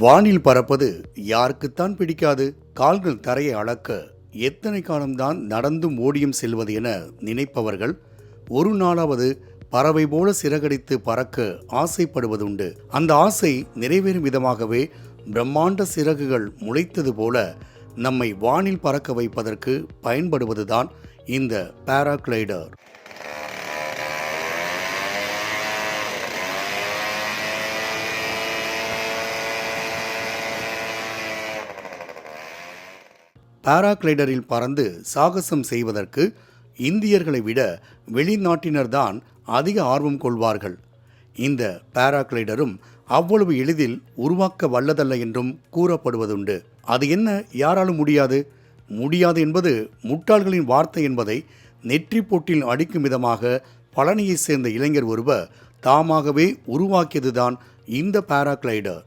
வானில் பறப்பது யாருக்குத்தான் பிடிக்காது. கால்கள் தரையை அளக்க எத்தனை காலம்தான் நடந்தும் ஓடியும் செல்வது என நினைப்பவர்கள் ஒரு நாளாவது பறவை போல சிறகடித்து பறக்க ஆசைப்படுவதுண்டு. அந்த ஆசை நிறைவேறும் விதமாகவே பிரம்மாண்ட சிறகுகள் முளைத்தது போல நம்மை வானில் பறக்க வைப்பதற்கு பயன்படுவதுதான் இந்த பாராகிளைடர். பாராகிளைடரில் பறந்து சாகசம் செய்வதற்கு இந்தியர்களை விட வெளிநாட்டினர்தான் அதிக ஆர்வம் கொள்வார்கள். இந்த பாராகிளைடரும் அவ்வளவு எளிதில் உருவாக்க வல்லதல்ல என்றும் கூறப்படுவதுண்டு. அது என்ன? யாராலும் முடியாது. முடியாது என்பது முட்டாள்களின் வார்த்தை என்பதை நெற்றி போட்டில் அடிக்கும் விதமாக பழனியைச் சேர்ந்த இளைஞர் ஒருவர் தாமாகவே உருவாக்கியதுதான் இந்த பாராகிளைடர்.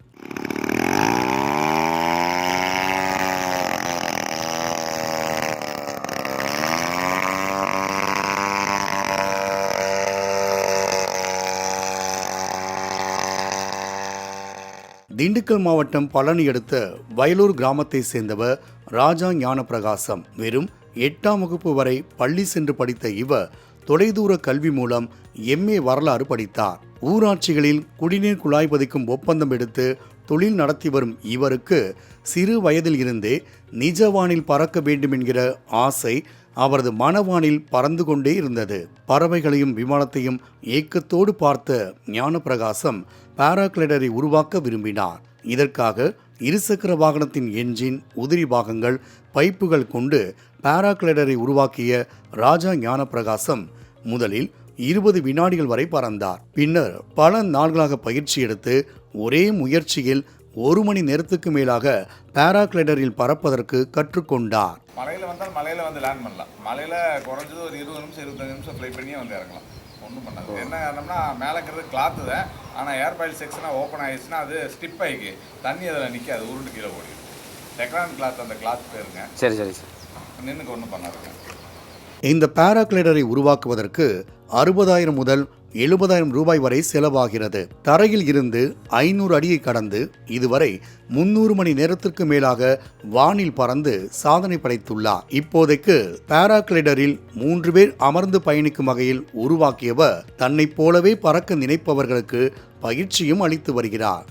திண்டுக்கல் மாவட்டம் பழனி அடுத்த வயலூர் கிராமத்தை சேர்ந்தவர் ராஜா ஞானப்பிரகாசம். வெறும் எட்டாம் வகுப்பு வரை பள்ளி சென்று படித்த இவர் தொலைதூர கல்வி மூலம் எம்ஏ வரலாறு படித்தார். ஊராட்சிகளில் குடிநீர் குழாய் பதிக்கும் ஒப்பந்தம் எடுத்து தொழில் நடத்தி வரும் இவருக்கு சிறு வயதில் இருந்தே நிஜவானில் பறக்க வேண்டும் என்கிற ஆசை அவரது மனவானில் பறந்து கொண்டே இருந்தது. பறவைகளையும் விமானத்தையும் ஏக்கத்தோடு பார்த்த ஞானப்பிரகாசம் பாராகிளைடரை உருவாக்க விரும்பினார். இதற்காக இருசக்கர வாகனத்தின் என்ஜின் உதிரி பாகங்கள் பைப்புகள் கொண்டு பாராகிளைடரை உருவாக்கிய ராஜா ஞானப்பிரகாசம் முதலில் இருபது வினாடிகள் வரை பறந்தார். பின்னர் பல நாள்களாக பயிற்சி எடுத்து ஒரே முயற்சியில் ஒரு மணி நேரத்துக்கு மேலாக பாராகிளைடரில் பறப்பதற்கு கற்றுக்கொண்டார். மலையில் வந்தால் மலையில் வந்து லேண்ட் பண்ணலாம். மலையில் குறைஞ்சது ஒரு இருபது நிமிஷம் இருபத்தஞ்சு நிமிஷம் ஃப்ளை பண்ணியே வந்து இறங்கலாம். ஒன்றும் பண்ணாது. என்ன காரணம்னா மேலே இருக்கிறது கிளாத்து தான். ஆனால் ஏர் பைல் செக்ஷனாக ஓப்பன் ஆயிடுச்சுன்னா அது ஸ்டிப் ஆகிக்கு தண்ணி அதில் நிற்காது உருண்டு கீழே ஓடிடும் டெக்ரான் கிளாத் அந்த கிளாத் பேருங்க. சரி சரி சார். நின்றுக்கு ஒன்றும் பண்ணாதுங்க. இந்த பாராகிளைடரை உருவாக்குவதற்கு அறுபதாயிரம் முதல் எழுபதாயிரம் ரூபாய் வரை செலவாகிறது. தரையில் இருந்து ஐநூறு அடியை கடந்து இதுவரை முன்னூறு மணி நேரத்திற்கு மேலாக வானில் பறந்து சாதனை படைத்துள்ளார். இப்போதைக்கு பாராகிளைடரில் மூன்று பேர் அமர்ந்து பயணிக்கும் வகையில் உருவாக்கியவர் தன்னைப் போலவே பறக்க நினைப்பவர்களுக்கு பயிற்சியும் அளித்து வருகிறார்.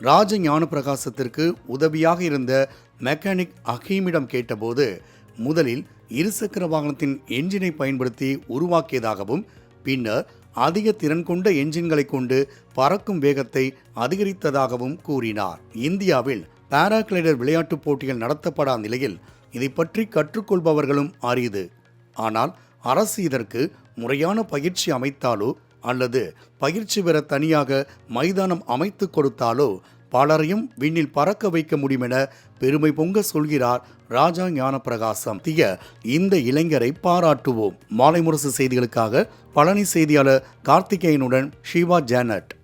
ராஜ ஞானப்பிரகாசத்திற்கு உதவியாக இருந்த மெக்கானிக் அகீமிடம் கேட்டபோது முதலில் இருசக்கர வாகனத்தின் என்ஜினை பயன்படுத்தி உருவாக்கியதாகவும் பின்னர் அதிக திறன் கொண்ட என்ஜின்களை கொண்டு பறக்கும் வேகத்தை அதிகரித்ததாகவும் கூறினார். இந்தியாவில் பாராகிளைடர் விளையாட்டுப் போட்டிகள் நடத்தப்படாத நிலையில் இதை பற்றி கற்றுக்கொள்பவர்களும் அரிது. ஆனால் அரசு இதற்கு முறையான பயிற்சி அமைத்தாலோ அல்லது பயிற்சி பெற தனியாக மைதானம் அமைத்து கொடுத்தாலோ பலரையும் விண்ணில் பறக்க வைக்க முடியும் என பெருமை பொங்க சொல்கிறார் ராஜா ஞானப்பிரகாசம். திய இந்த இளைஞரை பாராட்டுவோம். மாலை முரசு செய்திகளுக்காக பழனி செய்தியாளர் கார்த்திகேயனுடன் ஷிவா ஜானட்.